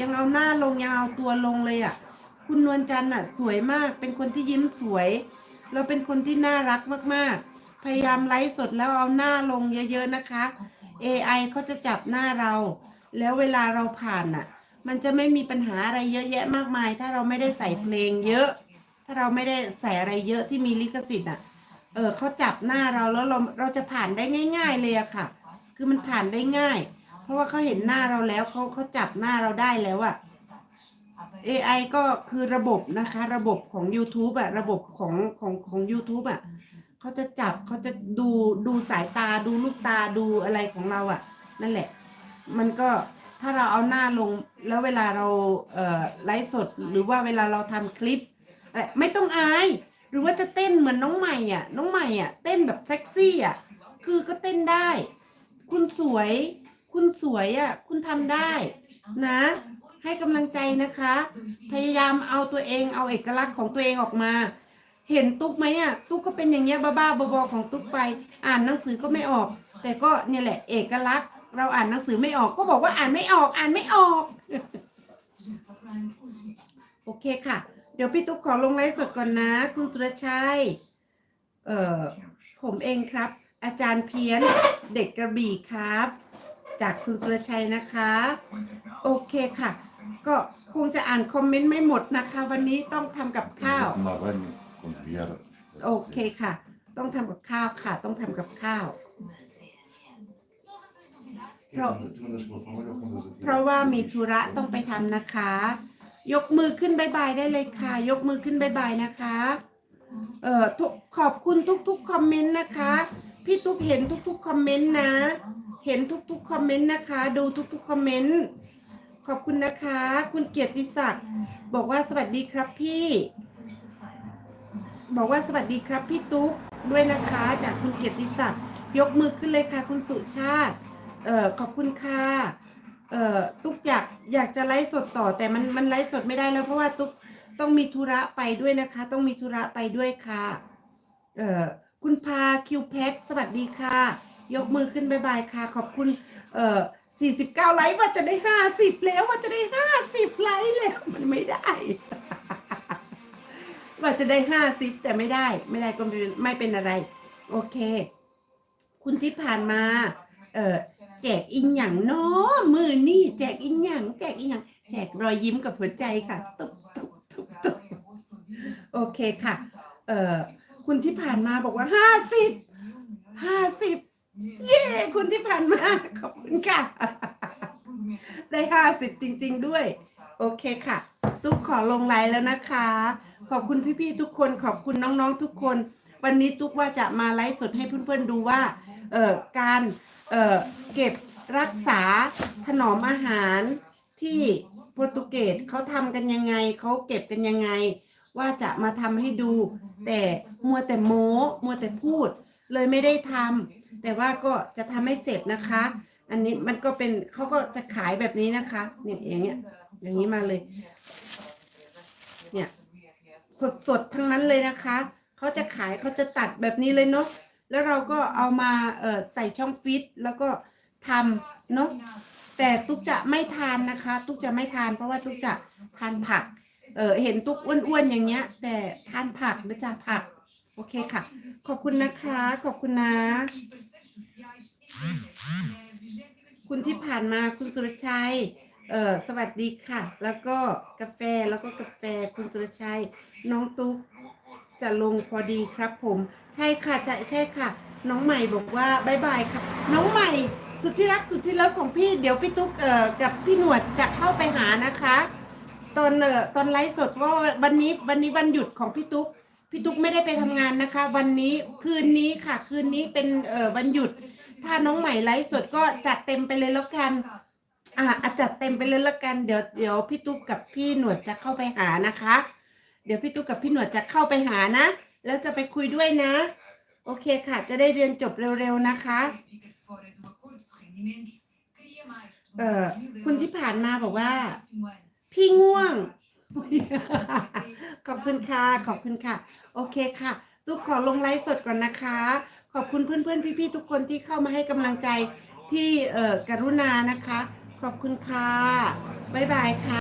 ยังเอาหน้าลงยังเอาตัวลงเลยอะ คุณนวลจันทร์อะ สวยมาก เป็นคนที่ยิ้มสวย เราเป็นคนที่น่ารักมากๆ พยายามไลฟ์สดแล้วเอาหน้าลงเยอะๆนะคะ AI เขาจะจับหน้าเรา แล้วเวลาเราผ่านน่ะ มันจะไม่มีปัญหาอะไรเยอะแยะมากมาย ถ้าเราไม่ได้ใส่เพลงเยอะ ถ้าเราไม่ได้ใส่อะไรเยอะที่มีลิขสิทธิ์อะ เออเขาจับหน้าเราแล้วเราเราจะผ่านได้ง่าย ๆ เลยอะค่ะ คือมันผ่านได้ง่าย ราะว่าเขาเห็นหน้าเราแล้วเขาเขาจับหน้าเราได้แล้วอะ AI ก็คือระบบนะคะ ระบบของ YouTube อะระบบของของของ YouTube อะเขาจะจับเขาจะดูดูสายตาดูลูกตาดูอะไรของเราอะนั่นแหละ มันก็ถ้าเราเอาหน้าลงแล้วเวลาเราเอ่อไลฟ์สดหรือว่าเวลาเราทำคลิป ไม่ต้องอาย หรือว่าจะเต้นเหมือนน้องใหม่อะน้องใหม่อะเต้นแบบเซ็กซี่อะคือก็เต้นได้ คุณสวย คุณสวยอะ คุณทำได้นะ ให้กำลังใจนะคะ พยายามเอาตัวเองเอาเอกลักษณ์ของตัวเองออกมา เห็นตุ๊กไหมอะตุ๊กก็เป็นอย่างเงี้ยบ้าๆบอๆของตุ๊กไป อ่านหนังสือก็ไม่ออก แต่ก็เนี่ยแหละ เอกลักษณ์ เราอ่านหนังสือไม่ออกก็บอกว่าอ่านไม่ออกอ่านไม่ออก โอเคค่ะ เดี๋ยวพี่ตุ๊กขอลงไลฟ์สดก่อนนะ คุณสุรชัยเอ่อผมเองครับ อาจารย์เพี้ยนเด็กกระบี่ครับ จากคุณสุรชัยนะคะ โอเคค่ะ ก็คงจะอ่านคอมเมนต์ไม่หมดนะคะ วันนี้ต้องทำกับข้าว Marrón con criar. โอเคค่ะ ต้องทำกับข้าวค่ะ ต้องทำกับข้าว เพราะ เพราะว่ามีธุระต้องไปทำนะคะ ยกมือขึ้นบายบายได้เลยค่ะ ยกมือขึ้นบายบายนะคะ เอ่อทุกขอบคุณทุกๆคอมเมนต์นะคะ พี่ตุ๊กเห็นทุกๆคอมเมนต์นะ เห็นทุกๆคอมเมนต์นะคะ ดูทุกๆคอมเมนต์ขอบคุณนะคะ คุณเกียรติศักดิ์บอกว่าสวัสดีครับพี่ บอกว่าสวัสดีครับพี่ตุ๊กด้วยนะคะ จากคุณเกียรติศักดิ์ยกมือขึ้นเลยค่ะ คุณสุชาติเอ่อขอบคุณค่ะเอ่อตุ๊กอยากอยากจะไลฟ์สดต่อแต่มันมันไลฟ์สดไม่ได้แล้วเพราะว่าตุ๊กต้องมีธุระไปด้วยนะคะ ต้องมีธุระไปด้วยค่ะเอ่อคุณพาคิวเพชรสวัสดีค่ะ ยกมือขึ้นบายบายค่ะ ขอบคุณ เอ่อ49 ไลค์ว่าจะได้ 50 แล้วว่าจะได้ 50 ไลค์แล้วมันไม่ได้ ว่าจะได้ 50 แต่ไม่ได้ ไม่ได้ก็ไม่เป็นอะไร โอเค คุณที่ผ่านมา เอ่อแจกอินหยังเนาะมือนี่แจกอินหยังแจกอินหยังแจกรอยยิ้มกับหัวใจค่ะตุ๊บตุ๊บตุ๊บตุ๊บโอเคค่ะ เอ่อคุณที่ผ่านมาบอกว่าห้าสิบห้าสิบ เย้คุณที่ผ่านมา ขอบคุณค่ะ ได้ห้าสิบจริง ๆ ด้วย โอเคค่ะ ตุ๊กขอลงไลน์แล้วนะคะ ขอบคุณพี่ๆทุกคน ขอบคุณน้องๆทุกคน วันนี้ตุ๊กว่าจะมาไลฟ์สดให้เพื่อนๆดูว่าเอ่อการเอ่อเก็บรักษาถนอมอาหารที่โปรตุเกสเขาทำกันยังไง เขาเก็บกันยังไง ว่าจะมาทำให้ดู แต่มัวแต่โม้ มัวแต่พูด เลยไม่ได้ทำแต่ว่าก็จะทำให้เสร็จนะคะ อันนี้มันก็เป็นเขาก็จะขายแบบนี้นะคะเนี่ยอย่างเงี้ย อย่างนี้มาเลย เนี่ย สดๆทั้งนั้นเลยนะคะเขาจะขายเขาจะตัดแบบนี้เลยเนาะแล้วเราก็เอามาเอ่อใส่ช่องฟิตแล้วก็ทำเนาะแต่ตุ๊กจะไม่ทานนะคะ ตุ๊กจะไม่ทาน เพราะว่าตุ๊กจะทานผัก เออเห็นตุ๊กอ้วนๆอย่างเงี้ย แต่ทานผักนะจ๊ะผัก อเคค่ะ ขอบคุณนะคะ ขอบคุณนะ คุณที่ผ่านมาคุณสุรชัย เออสวัสดีค่ะ แล้วก็กาแฟแล้วก็กาแฟคุณสุรชัย น้องตุ๊กจะลงพอดีครับผม ใช่ค่ะใช่ใช่ค่ะ น้องใหม่บอกว่าบายบายค่ะ น้องใหม่สุดที่รักสุดที่เลิฟของพี่เดี๋ยวพี่ตุ๊กเอ่อกับพี่หนวดจะเข้าไปหานะคะ ตอนเอ่อตอนไลฟ์สดว่าวันนี้วันนี้วันหยุดของพี่ตุ๊ก พี่ตุ๊กไม่ได้ไปทำงานนะคะ วันนี้คืนนี้ค่ะ คืนนี้เป็นเอ่อวันหยุด ถ้าน้องใหม่ไลฟ์สดก็จัดเต็มไปเลยแล้วกัน อ่าอะจัดเต็มไปเลยแล้วกันเดี๋ยวเดี๋ยวพี่ตุ๊กกับพี่หนวดจะเข้าไปหานะคะ เดี๋ยวพี่ตุ๊กกับพี่หนวดจะเข้าไปหานะ แล้วจะไปคุยด้วยนะ โอเคค่ะ จะได้เรียนจบเร็วๆนะคะ เออคุณที่ผ่านมาบอกว่า พี่ง่วง ขอบคุณค่ะ ขอบคุณค่ะ โอเคค่ะ ตุ๊กขอลงไลฟ์สดก่อนนะคะ ขอบคุณเพื่อนๆ พี่ๆ ทุกคนที่เข้ามาให้กำลังใจที่เอ่อกรุณานะคะ ขอบคุณค่ะ บ๊ายบายค่ะ